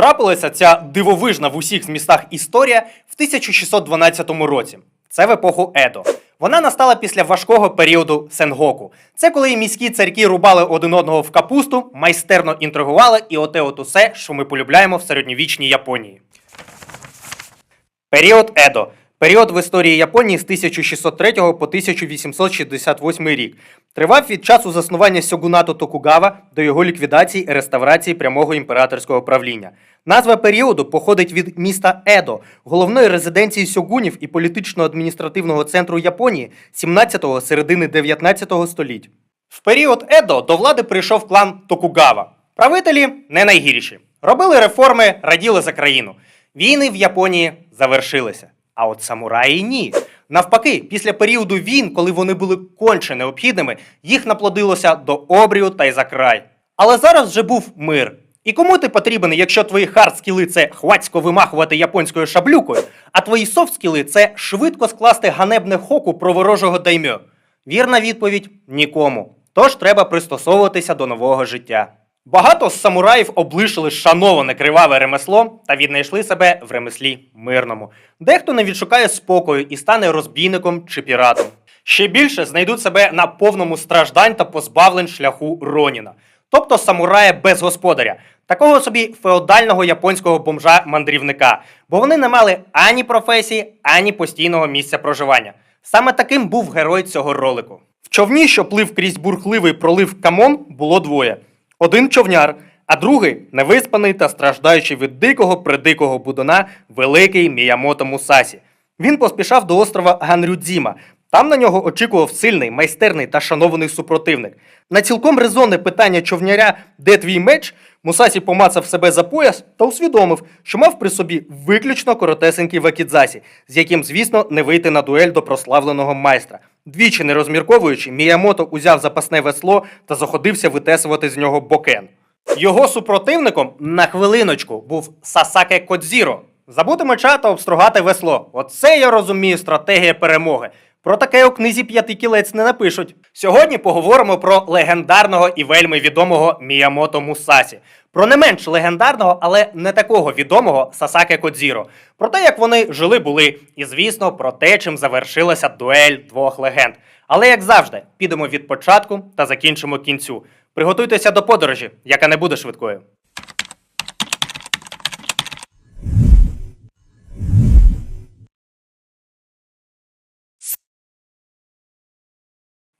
Трапилася ця дивовижна в усіх змістах історія в 1612 році. Це в епоху Едо. Вона настала після важкого періоду Сенгоку. Це коли міські царьки рубали один одного в капусту, майстерно інтригували і оте от усе, що ми полюбляємо в середньовічній Японії. Період Едо. Період в історії Японії з 1603 по 1868 рік. Тривав від часу заснування сьогунату Токугава до його ліквідації і реставрації прямого імператорського правління. Назва періоду походить від міста Едо, головної резиденції сьогунів і політично-адміністративного центру Японії 17-го середини 19-го століть. В період Едо до влади прийшов клан Токугава. Правителі не найгірші. Робили реформи, раділи за країну. Війни в Японії завершилися. А от самураї ні. Навпаки, після періоду війн, коли вони були конче необхідними, їх наплодилося до обрію та й за край. Але зараз вже був мир. І кому ти потрібен, якщо твої хард-скіли – це хвацько вимахувати японською шаблюкою, а твої софт-скіли – це швидко скласти ганебне хоку про ворожого даймьо? Вірна відповідь нікому. Тож треба пристосовуватися до нового життя. Багато з самураїв облишили шановане криваве ремесло та віднайшли себе в ремеслі мирному. Дехто не відшукає спокою і стане розбійником чи піратом. Ще більше знайдуть себе на повному страждань та позбавлень шляху Роніна, тобто самурая без господаря, такого собі феодального японського бомжа-мандрівника, бо вони не мали ані професії, ані постійного місця проживання. Саме таким був герой цього ролику. В човні, що плив крізь бурхливий пролив Камон, було двоє: один човняр, а другий невиспаний та страждаючий від дикого придикого будуна великий Міямото Мусасі. Він поспішав до острова Ганрюдзіма. Там на нього очікував сильний, майстерний та шанований супротивник. На цілком резонне питання човняря Де твій меч? Мусасі помацав себе за пояс та усвідомив, що мав при собі виключно коротесенький вакідзасі, з яким, звісно, не вийти на дуель до прославленого майстра. Двічі не розмірковуючи, Міямото узяв запасне весло та заходився витесувати з нього бокен. Його супротивником на хвилиночку був Сасаке Кодзіро. Забути меча та обстругати весло. Оце я розумію стратегія перемоги. Про таке у книзі п'ятий кілець не напишуть. Сьогодні поговоримо про легендарного і вельми відомого Міямото Мусасі. Про не менш легендарного, але не такого відомого Сасаке Кодзіро. Про те, як вони жили були, і звісно, про те, чим завершилася дуель двох легенд. Але як завжди, підемо від початку та закінчимо кінцю. Приготуйтеся до подорожі, яка не буде швидкою.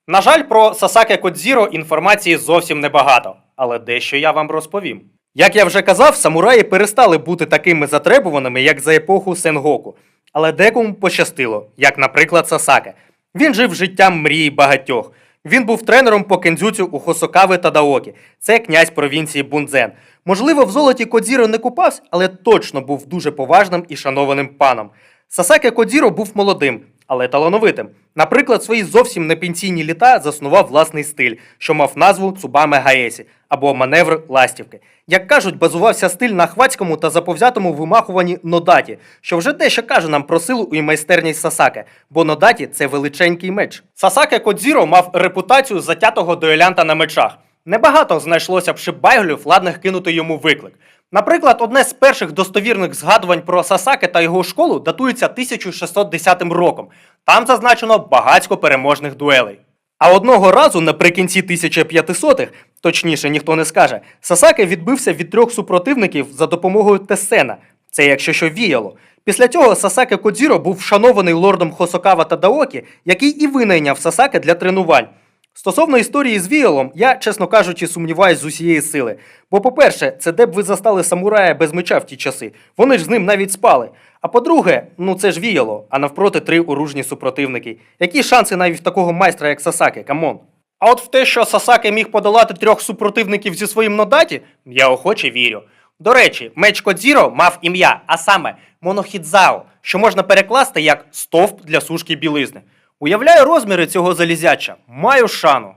На жаль, про Сасаке Кодзіро інформації зовсім небагато, але дещо я вам розповім. Як я вже казав, самураї перестали бути такими затребуваними, як за епоху Сенгоку. Але декому пощастило, як, наприклад, Сасаке. Він жив життям мрії багатьох. Він був тренером по кендзюцю у Хосокави та Даокі. Це князь провінції Бунзен. Можливо, в золоті Кодзіро не купався, але точно був дуже поважним і шанованим паном. Сасаке Кодзіро був молодим, але талановитим. Наприклад, свої зовсім не пенсійні літа заснував власний стиль, що мав назву Цубаме Гаесі або маневр ластівки. Як кажуть, базувався стиль на хвацькому та заповзятому вимахуванні нодаті, що вже дещо каже нам про силу і майстерність Сасаке, бо нодаті це величенький меч. Сасаке Кодзіро мав репутацію затятого дуелянта на мечах. Небагато знайшлося б шибайглів, ладних кинути йому виклик. Наприклад, одне з перших достовірних згадувань про Сасаке та його школу датується 1610 роком. Там зазначено багатько переможних дуелей. А одного разу наприкінці 1500-х, точніше ніхто не скаже, Сасаке відбився від трьох супротивників за допомогою Тесена. Це якщо що віяло. Після цього Сасаке Кодзіро був вшанований лордом Хосокава Тадаокі, який і винайняв Сасаке для тренувань. Стосовно історії з віялом, я, чесно кажучи, сумніваюсь з усієї сили. Бо, по-перше, це де б ви застали самурая без меча в ті часи. Вони ж з ним навіть спали. А по-друге, ну це ж віяло, а навпроти три оружні супротивники. Які шанси навіть в такого майстра, як Сасаке, камон? А от в те, що Сасаке міг подолати трьох супротивників зі своїм нодаті, я охоче вірю. До речі, меч Кодзіро мав ім'я, а саме Монохідзао, що можна перекласти як стовп для сушки білизни. Уявляю розміри цього залізяча. Маю шану.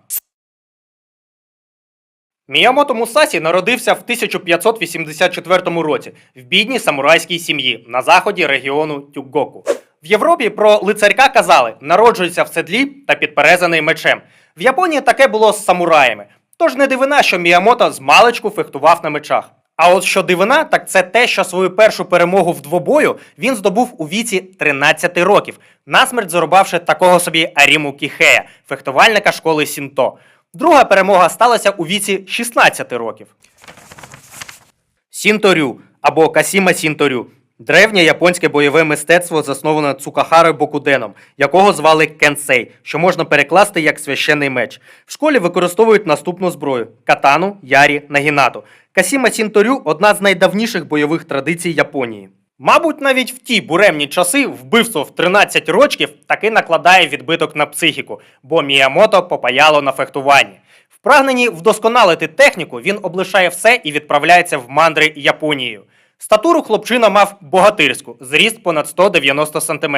Міямото Мусасі народився в 1584 році в бідній самурайській сім'ї на заході регіону Тюгоку. В Європі про лицарька казали народжується в седлі та підперезаний мечем. В Японії таке було з самураями. Тож не дивина, що Міямото з маличку фехтував на мечах. А от що дивина, так це те, що свою першу перемогу в двобою він здобув у віці 13 років, насмерть зарубавши такого собі Аріму Кіхея, фехтувальника школи Сінто. Друга перемога сталася у віці 16 років. Сінторю або Касіма Сінторю древнє японське бойове мистецтво засноване Цукахарою Бокуденом, якого звали Кенсей, що можна перекласти як священний меч. В школі використовують наступну зброю: катану, ярі, нагінату. Касіма Сінторю одна з найдавніших бойових традицій Японії. Мабуть, навіть в ті буремні часи вбивство в 13 рочків таки накладає відбиток на психіку, бо Міямото попаяло на фехтуванні. В прагненні вдосконалити техніку він облишає все і відправляється в мандри Японією. Статуру хлопчина мав богатирську, зріст понад 190 см,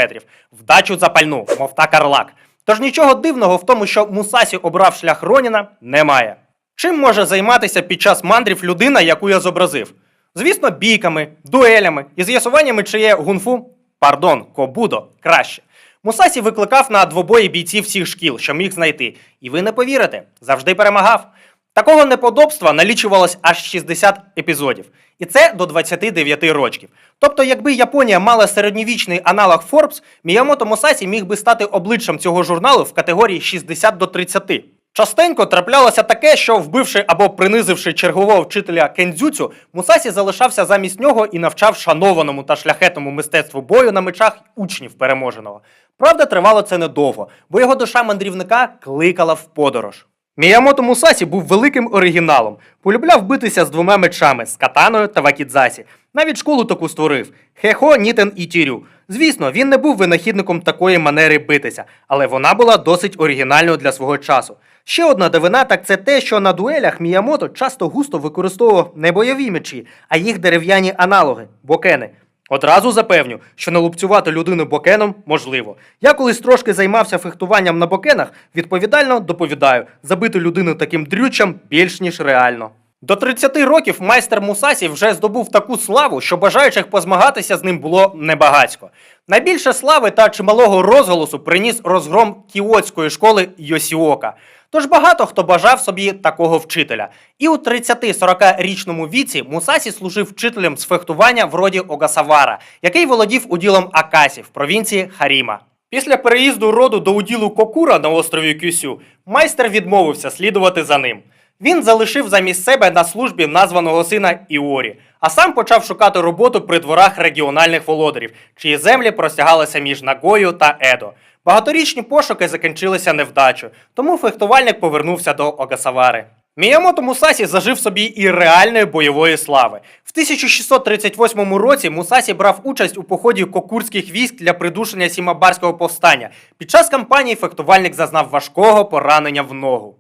вдачу запальну, мов та карлак. Тож нічого дивного в тому, що Мусасі обрав шлях Роніна, немає. Чим може займатися під час мандрів людина, яку я зобразив? Звісно, бійками, дуелями і з'ясуваннями, чи є гунфу, пардон, кобудо краще. Мусасі викликав на двобої бійців всіх шкіл, що міг знайти. І ви не повірите, завжди перемагав. Такого неподобства налічувалось аж 60 епізодів. І це до 29 рочків. Тобто, якби Японія мала середньовічний аналог Forbes, Міямото Мусасі міг би стати обличчям цього журналу в категорії 60 до 30. Частенько траплялося таке, що вбивши або принизивши чергового вчителя кендзюцю, Мусасі залишався замість нього і навчав шанованому та шляхетному мистецтву бою на мечах учнів переможеного. Правда, тривало це недовго, бо його душа мандрівника кликала в подорож. Міямото Мусасі був великим оригіналом, полюбляв битися з двома мечами з катаною та вакідзасі. Навіть школу таку створив Хехо Нітен і Тірю. Звісно, він не був винахідником такої манери битися, але вона була досить оригінальною для свого часу. Ще одна дивина, так це те, що на дуелях Міямото часто густо використовував не бойові мечі, а їх дерев'яні аналоги бокени. Одразу запевню, що налупцювати людину бокеном можливо. Я колись трошки займався фехтуванням на бокенах, відповідально доповідаю, забити людину таким дрючем більш ніж реально. До 30 років майстер Мусасі вже здобув таку славу, що бажаючих позмагатися з ним було небагацько. Найбільше слави та чималого розголосу приніс розгром кіотської школи Йосіока. Тож багато хто бажав собі такого вчителя. І у 30-40-річному віці Мусасі служив вчителем з фехтування в роді Огасавара, який володів уділом Акасі в провінції Харіма. Після переїзду роду до уділу Кокура на острові Кюсю майстер відмовився слідувати за ним. Він залишив замість себе на службі названого сина Іорі, а сам почав шукати роботу при дворах регіональних володарів, чиї землі простягалися між Нагою та Едо. Багаторічні пошуки закінчилися невдачею, тому фехтувальник повернувся до Огасавари. Міямото Мусасі зажив собі і реальної бойової слави. В 1638 році Мусасі брав участь у поході кокурських військ для придушення Сімабарського повстання. Під час кампанії фехтувальник зазнав важкого поранення в ногу.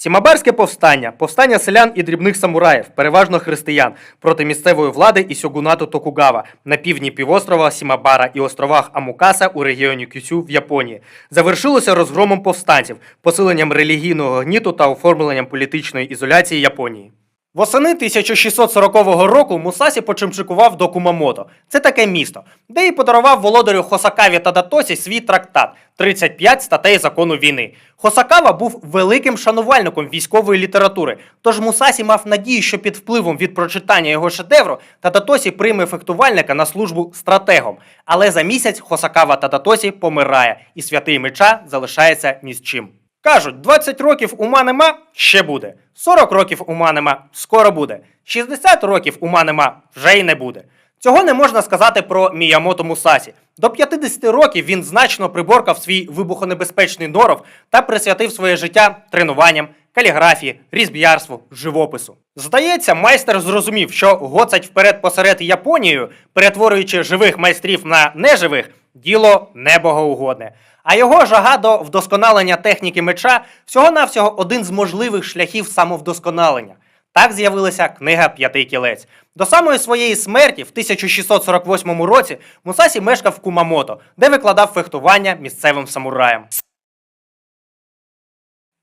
Сімабарське повстання повстання селян і дрібних самураїв, переважно християн, проти місцевої влади і сьогунату Токугава на півдні півострова Сімабара і островах Амукаса у регіоні Кюсю в Японії. Завершилося розгромом повстанців, посиленням релігійного гніту та оформленням політичної ізоляції Японії. Восени 1640 року Мусасі почимчикував до Кумамото. Це таке місто, де й подарував володарю Хосакаві Тадатосі свій трактат 35 статей закону війни. Хосакава був великим шанувальником військової літератури, тож Мусасі мав надію, що під впливом від прочитання його шедевру Тадатосі прийме фехтувальника на службу стратегом. Але за місяць Хосакава Тадатосі помирає, і святий меча залишається ні з чим. Кажуть, 20 років ума нема ще буде. 40 років ума нема скоро буде. 60 років ума нема вже й не буде. Цього не можна сказати про Міямото Мусасі. До 50 років він значно приборкав свій вибухонебезпечний норов та присвятив своє життя тренуванням, каліграфії, різб'ярству, живопису. Здається, майстер зрозумів, що гоцать вперед посеред Японією, перетворюючи живих майстрів на неживих, діло небогоугодне. А його жага до вдосконалення техніки меча всього-навсього один з можливих шляхів самовдосконалення. Так з'явилася книга П'ятий кілець. До самої своєї смерті в 1648 році Мусасі мешкав в Кумамото, де викладав фехтування місцевим самураям.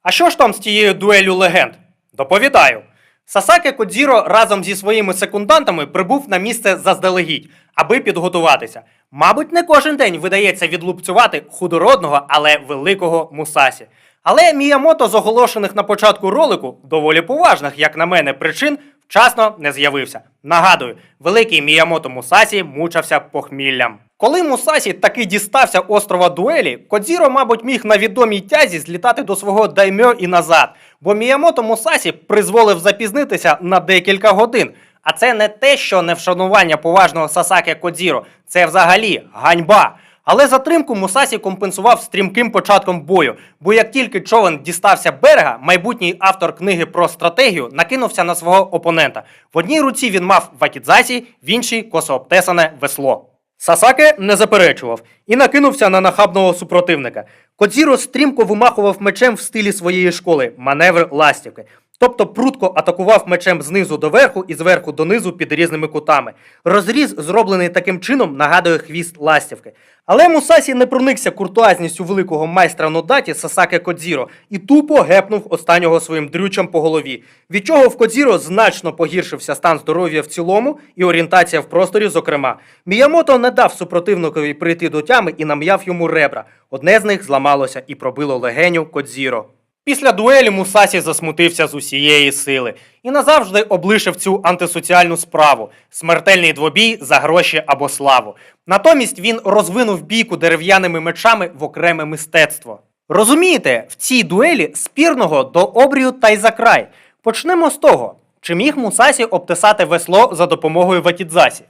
А що ж там з тією дуелю легенд? Доповідаю. Сасаке Кодзіро разом зі своїми секундантами прибув на місце заздалегідь, аби підготуватися. Мабуть, не кожен день видається відлупцювати худородного, але великого мусасі. Але Міямото з оголошених на початку ролику, доволі поважних, як на мене, причин, вчасно не з'явився. Нагадую, великий Міямото Мусасі мучався похміллям. Коли Мусасі таки дістався острова Дуелі, Кодзіро, мабуть, міг на відомій тязі злітати до свого даймьо і назад, бо Міямото Мусасі призволив запізнитися на декілька годин. А це не те, що не вшанування поважного Сасаке Кодзіро, це взагалі ганьба. Але затримку Мусасі компенсував стрімким початком бою, бо як тільки човен дістався берега, майбутній автор книги про стратегію накинувся на свого опонента. В одній руці він мав вакідзасі, в іншій косообтесане весло. Сасаке не заперечував і накинувся на нахабного супротивника. Кодзіро стрімко вимахував мечем в стилі своєї школи маневр ластівки. Тобто прутко атакував мечем знизу до верху і зверху донизу під різними кутами. Розріз, зроблений таким чином, нагадує хвіст ластівки. Але Мусасі не проникся куртуазністю великого майстра Нодаті Сасаке Кодзіро і тупо гепнув останнього своїм дрючем по голові, від чого в Кодзіро значно погіршився стан здоров'я в цілому і орієнтація в просторі, зокрема. Міямото не дав супротивникові прийти до тями і нам'яв йому ребра. Одне з них зламалося і пробило легеню Кодзіро. Після дуелі Мусасі засмутився з усієї сили і назавжди облишив цю антисоціальну справу смертельний двобій за гроші або славу. Натомість він розвинув бійку дерев'яними мечами в окреме мистецтво. Розумієте, в цій дуелі спірного до обрію та й за край. Почнемо з того, чи міг Мусасі обтесати весло за допомогою ватідзасі?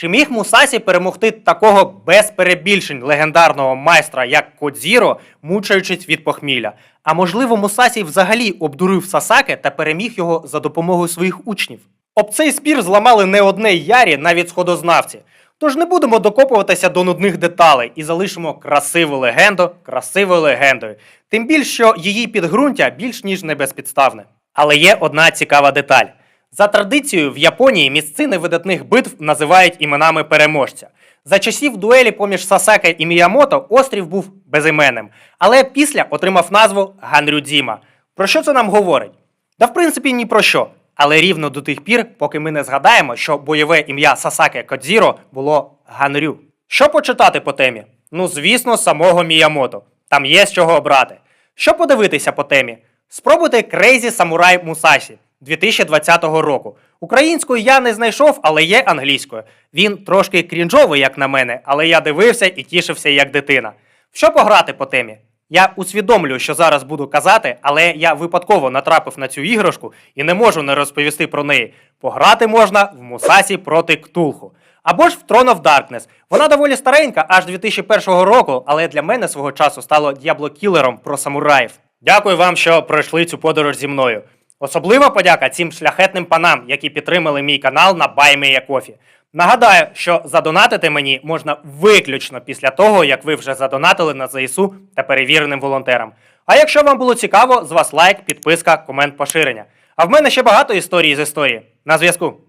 Чи міг Мусасі перемогти такого без перебільшень легендарного майстра, як Кодзіро, мучаючись від похмілля? А можливо, Мусасі взагалі обдурив Сасаке та переміг його за допомогою своїх учнів? Об цей спір зламали не одне ярі, навіть сходознавці. Тож не будемо докопуватися до нудних деталей і залишимо красиву легенду красивою легендою. Тим більше, що її підґрунтя більш ніж не безпідставне. Але є одна цікава деталь. За традицією, в Японії місцини видатних битв називають іменами переможця. За часів дуелі поміж Сасаке і Міямото острів був безіменним, але після отримав назву Ганрюдзіма. Про що це нам говорить? Та в принципі ні про що. Але рівно до тих пір, поки ми не згадаємо, що бойове ім'я Сасаке Кодзіро було Ганрю. Що почитати по темі? Ну, звісно, самого Міямото. Там є з чого обрати. Що подивитися по темі? Спробуйте Crazy Samurai Musashi 2020 року. Українською я не знайшов, але є англійською. Він трошки крінжовий, як на мене, але я дивився і тішився як дитина. Що пограти по темі? Я усвідомлюю, що зараз буду казати, але я випадково натрапив на цю іграшку і не можу не розповісти про неї. Пограти можна в Мусасі проти Ктулху. Або ж в Throne of Darkness. Вона доволі старенька, аж 2001 року, але для мене свого часу стало д'ябло-кілером про самураїв. Дякую вам, що пройшли цю подорож зі мною. Особлива подяка цим шляхетним панам, які підтримали мій канал на BuyMeACoffee. Нагадаю, що задонатити мені можна виключно після того, як ви вже задонатили на ЗСУ та перевіреним волонтерам. А якщо вам було цікаво, з вас лайк, підписка, комент, поширення. А в мене ще багато історій з історії. На зв'язку.